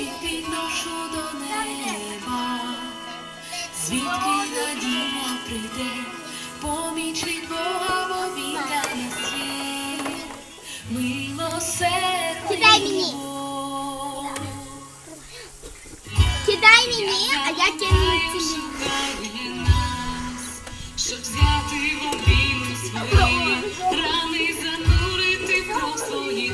підношу до неба, звідки надія прийде, поміч від Бога в обітаний світ, милосердний Бог. Кидай мені, а я кину тобі. Щоб взяти в обійми свої, рани занурити в свої